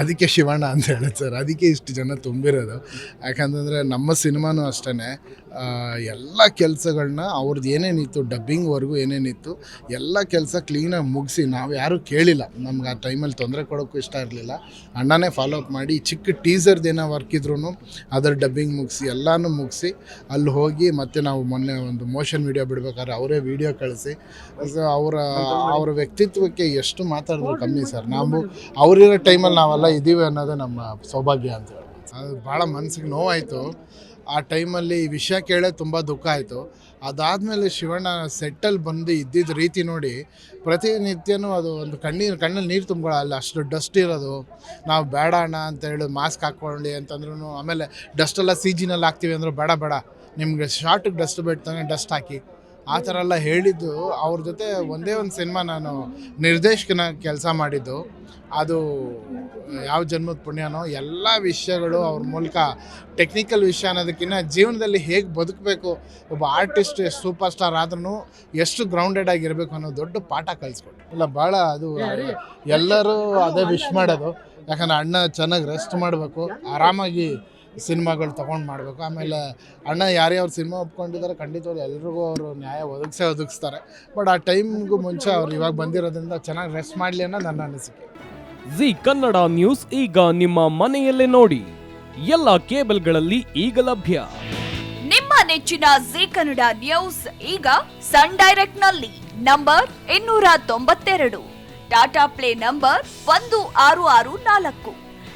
ಅದಕ್ಕೆ ಶಿವಣ್ಣ ಅಂತ ಹೇಳೋದು ಸರ್. ಅದಕ್ಕೆ ಇಷ್ಟು ಜನ ತುಂಬಿರೋದು. ಯಾಕಂತಂದರೆ ನಮ್ಮ ಸಿನಿಮಾನೂ ಅಷ್ಟೇ ಎಲ್ಲ ಕೆಲಸಗಳನ್ನ ಅವ್ರದ್ದು ಏನೇನಿತ್ತು ಡಬ್ಬಿಂಗ್ವರೆಗೂ ಏನೇನಿತ್ತು ಎಲ್ಲ ಕೆಲಸ ಕ್ಲೀನಾಗಿ ಮುಗಿಸಿ ನಾವು ಯಾರೂ ಕೇಳಿಲ್ಲ. ನಮ್ಗೆ ಆ ಟೈಮಲ್ಲಿ ತೊಂದರೆ ಕೊಡೋಕ್ಕೂ ಇಷ್ಟ ಇರಲಿಲ್ಲ. ಅಣ್ಣನೇ ಫಾಲೋ ಅಪ್ ಮಾಡಿ ಚಿಕ್ಕ ಟೀಸರ್ದು ಏನೋ ವರ್ಕ್ ಇದ್ರೂ ಅದರ ಡಬ್ಬಿಂಗ್ ಮುಗಿಸಿ ಎಲ್ಲನೂ ಮುಗಿಸಿ ಅಲ್ಲಿ ಹೋಗಿ ಮತ್ತೆ ನಾವು ಮೊನ್ನೆ ಒಂದು ಮೋಷನ್ ವಿಡಿಯೋ ಬಿಡ್ಬೇಕಾದ್ರೆ ಅವರೇ ವಿಡಿಯೋ ಕಳಿಸಿ. ಸೊ ಅವರ ಅವರ ವ್ಯಕ್ತಿತ್ವಕ್ಕೆ ಎಷ್ಟು ಮಾತಾಡಿದ್ರು ಕಮ್ಮಿ ಸರ್. ನಾವು ಅವರಿರೋ ಟೈಮಲ್ಲಿ ನಾವೆಲ್ಲ ಇದ್ದೀವಿ ಅನ್ನೋದೇ ನಮ್ಮ ಸೌಭಾಗ್ಯ ಅಂತ ಅದು ಭಾಳ ಮನಸ್ಸಿಗೆ ನೋವಾಯಿತು. ಆ ಟೈಮಲ್ಲಿ ಈ ವಿಷಯ ಕೇಳೇ ತುಂಬ ದುಃಖ ಆಯಿತು. ಅದಾದಮೇಲೆ ಶಿವಣ್ಣ ಸೆಟ್ಟಲ್ಲಿ ಬಂದು ಇದ್ದಿದ್ದ ರೀತಿ ನೋಡಿ ಪ್ರತಿನಿತ್ಯನೂ ಅದು ಒಂದು ಕಣ್ಣಿನ ಕಣ್ಣಲ್ಲಿ ನೀರು ತುಂಬ್ಕೊಳ್ಳೋ ಅಲ್ಲಿ, ಅಷ್ಟು ಡಸ್ಟ್ ಇರೋದು. ನಾವು ಬೇಡ ಅಣ್ಣ ಅಂತ ಹೇಳಿ ಮಾಸ್ಕ್ ಹಾಕ್ಕೊಳ್ಳಿ ಅಂತಂದ್ರೂ ಆಮೇಲೆ ಡಸ್ಟೆಲ್ಲ ಸಿ ಜಿನಲ್ಲಿ ಹಾಕ್ತೀವಿ ಅಂದರೂ ಬೇಡ ಬೇಡ. ನಿಮಗೆ ಶಾರ್ಟಿಗೆ ಡಸ್ಟ್ ಬಿಡ್ತಾನೆ ಡಸ್ಟ್ ಹಾಕಿ. ಆ ಥರ ಎಲ್ಲ ಹೇಳಿದ್ದು ಅವ್ರ ಜೊತೆ ಒಂದೇ ಒಂದು ಸಿನಿಮಾ ನಾನು ನಿರ್ದೇಶಕನ ಕೆಲಸ ಮಾಡಿದ್ದು. ಅದು ಯಾವ ಜನ್ಮದ ಪುಣ್ಯನೋ ಎಲ್ಲ ವಿಷಯಗಳು ಅವ್ರ ಮೂಲಕ ಟೆಕ್ನಿಕಲ್ ವಿಷಯ ಅನ್ನೋದಕ್ಕಿಂತ ಜೀವನದಲ್ಲಿ ಹೇಗೆ ಬದುಕಬೇಕು ಒಬ್ಬ ಆರ್ಟಿಸ್ಟ್ ಎಷ್ಟು ಸೂಪರ್ ಸ್ಟಾರ್ ಆದ್ರೂ ಎಷ್ಟು ಗ್ರೌಂಡೆಡ್ ಆಗಿರಬೇಕು ಅನ್ನೋ ದೊಡ್ಡ ಪಾಠ ಕಲಿಸ್ಕೊಟ್ಟು ಇಲ್ಲ ಭಾಳ ಅದು ಎಲ್ಲರೂ ಅದೇ ವಿಶ್ ಮಾಡೋದು. ಯಾಕಂದ್ರೆ ಅಣ್ಣ ಚೆನ್ನಾಗಿ ರೆಸ್ಟ್ ಮಾಡಬೇಕು ಆರಾಮಾಗಿ ಸಿನಿಮಾಗಳು ತೊಗೊಂಡು ಮಾಡಬೇಕು. ಆಮೇಲೆ ಅಣ್ಣ ಯಾರ್ಯಾರು ಸಿನಿಮಾ ಒಪ್ಕೊಂಡಿದ್ದಾರೆ ಖಂಡಿತವಾಗ್ಲೂ ಎಲ್ರಿಗೂ ಅವರು ನ್ಯಾಯ ಒದಗಿಸೇ ಒದಗಿಸ್ತಾರೆ. ಬಟ್ ಆ ಟೈಮ್ಗೂ ಮುಂಚೆ ಅವ್ರು ಇವಾಗ ಬಂದಿರೋದ್ರಿಂದ ಚೆನ್ನಾಗಿ ರೆಸ್ಟ್ ಮಾಡಲಿ ಅನ್ನೋ ನನ್ನ ಅನಿಸಿಕೆ. ಜಿ ಕನ್ನಡ ನ್ಯೂಸ್ ಈಗ ನಿಮ್ಮ ಮನೆಯಲ್ಲೇ ನೋಡಿ. ಎಲ್ಲ ಕೇಬಲ್ಗಳಲ್ಲಿ ಈಗ ಲಭ್ಯ. ನಿಮ್ಮ ನೆಚ್ಚಿನ ಜಿ ಕನ್ನಡ ನ್ಯೂಸ್ ಈಗ ಸನ್ ಡೈರೆಕ್ಟ್ನಲ್ಲಿ ನಂಬರ್ ಇನ್ನೂರ ತೊಂಬತ್ತೆರಡು. ಟಾಟಾ ಪ್ಲೇ ನಂಬರ್ ಒಂದು ಆರು ಆರು ನಾಲ್ಕು.